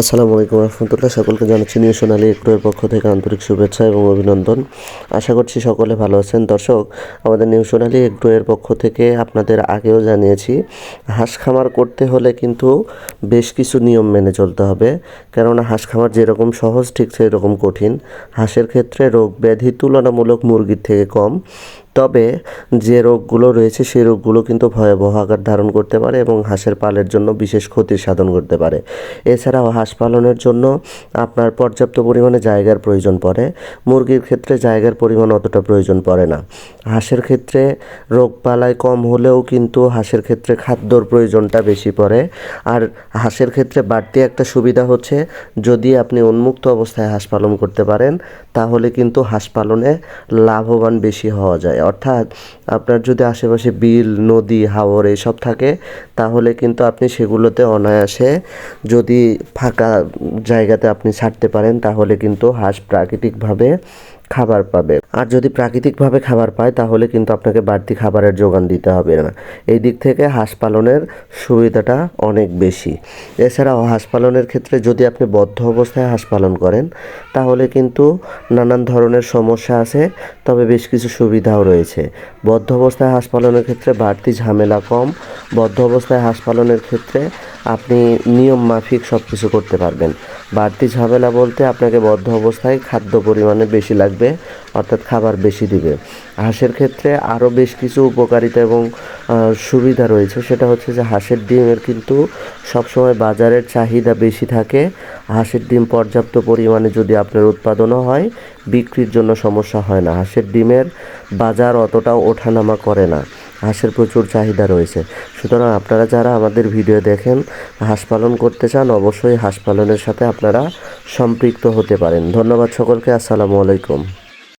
আসসালামু আলাইকুম রহমতুল্লাহ। সকলকে জানাচ্ছি নিউ সোনালী এগ্রোয়ের পক্ষ থেকে আন্তরিক শুভেচ্ছা এবং অভিনন্দন। আশা করছি সকলে ভালো আছেন। দর্শক, আমাদের নিউ সোনালী এগ্রোয়ের পক্ষ থেকে আপনাদের আগেও জানিয়েছি, হাঁস খামার করতে হলে কিন্তু বেশ কিছু নিয়ম মেনে চলতে হবে। কেননা হাঁস খামার যেরকম সহজ, ঠিক সেই রকম কঠিন। হাঁসের ক্ষেত্রে রোগ ব্যাধি তুলনামূলক মুরগির থেকে কম। তবে যে রোগগুলো রয়েছে সেই রোগগুলো কিন্তু ভয়াবহ আকার ধারণ করতে পারে এবং হাঁসের পালের জন্য বিশেষ ক্ষতির সাধন করতে পারে। এছাড়াও হাঁস পালনের জন্য আপনার পর্যাপ্ত পরিমাণে জায়গার প্রয়োজন পড়ে। মুরগির ক্ষেত্রে জায়গার পরিমাণ অতটা প্রয়োজন পড়ে না। হাঁসের ক্ষেত্রে রোগবালাই কম হলেও কিন্তু হাঁসের ক্ষেত্রে খাদ্যর প্রয়োজনটা বেশি পড়ে। আর হাঁসের ক্ষেত্রে বাড়তি একটা সুবিধা হচ্ছে যদি আপনি উন্মুক্ত অবস্থায় হাঁস পালন করতে পারেন তাহলে কিন্তু হাঁস পালনে লাভবান বেশি হওয়া যায়। অর্থাৎ আপনার যদি আশেপাশে বিল, নদী, হাওর এসব থাকে, তাহলে কিন্তু আপনি সেগুলোতে অনায়াসে যদি ফাঁকা জায়গাতে আপনি ছাড়তে পারেন, তাহলে কিন্তু হাঁস প্রাকৃতিকভাবে খাবার পাবে। আর যদি প্রাকৃতিকভাবে খাবার পায়, তাহলে কিন্তু আপনাকে বাড়তি খাবারের যোগান দিতে হবে না। এই দিক থেকে হাঁস পালনের সুবিধাটা অনেক বেশি। এছাড়াও হাঁস পালনের ক্ষেত্রে যদি আপনি বদ্ধ অবস্থায় হাঁস পালন করেন, তাহলে কিন্তু নানান ধরনের সমস্যা আছে, তবে বেশ কিছু সুবিধাও রয়েছে। বদ্ধ অবস্থায় হাঁস পালনের ক্ষেত্রে বাড়তি ঝামেলা কম। বদ্ধ অবস্থায় হাঁস পালনের ক্ষেত্রে আপনি নিয়ম মাফিক সব কিছু করতে পারবেন। বাড়তি ঝামেলা বলতে আপনাকে বদ্ধ অবস্থায় খাদ্য পরিমাণে বেশি লাগবে, অর্থাৎ খাবার বেশি দিবে। হাঁসের ক্ষেত্রে আরও বেশ কিছু উপকারিতা এবং সুবিধা রয়েছে। সেটা হচ্ছে যে হাঁসের ডিমের কিন্তু সবসময় বাজারের চাহিদা বেশি থাকে। হাঁসের ডিম পর্যাপ্ত পরিমাণে যদি আপনার উৎপাদনও হয়, বিক্রির জন্য সমস্যা হয় না। হাঁসের ডিমের বাজার অতটাও ওঠানামা করে না। হাঁসের প্রচুর চাহিদা রয়েছে। সুতরাং আপনারা যারা আমাদের ভিডিও দেখেন, হাঁস পালন করতে চান, অবশ্যই হাঁস পালনের সাথে আপনারা সম্পৃক্ত হতে পারেন। ধন্যবাদ সকলকে, আসসালামু আলাইকুম।